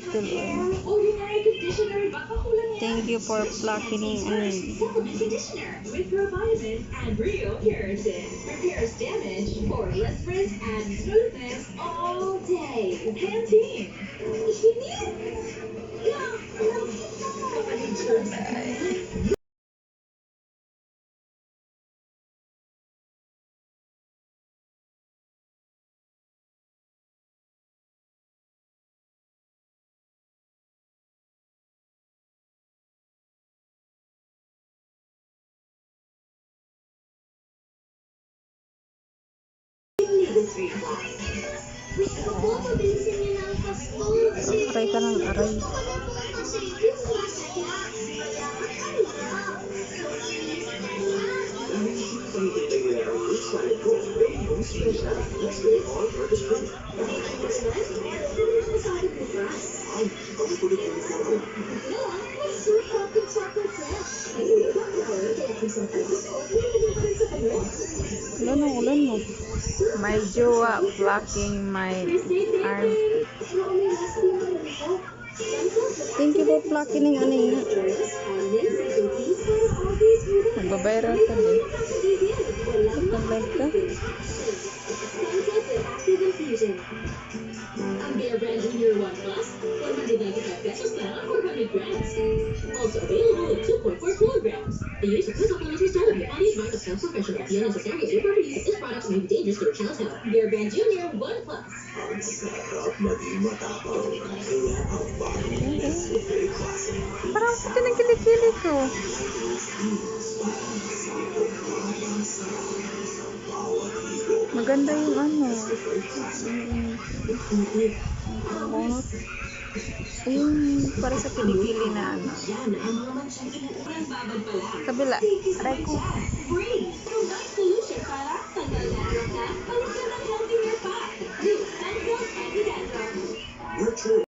tuloy. Thank you for plucking. Supplement conditioner with and real keratin. Repairs damage for less and smoothness all day. Pantene. Aray ka ng aray. Ulan ang ulan mo. My jowa blocking my armpit. Thank you for blocking ng ano yun. Nagbabayral ka din. Nag-live ka? Ang Bear Brand Junior One Plus, 195 pesos lang ang 400 grams. Also available in 2.4 kilograms. The use of is told to be bodies right of self professional. The unnecessary use this product may be dangerous to your child's health. Bear Brand Junior One Plus. Parang puti ng kilikili ko. Maganda yung ano. Yung, yung para sa kilikili na ano. Kabila. Aray ko. Virtual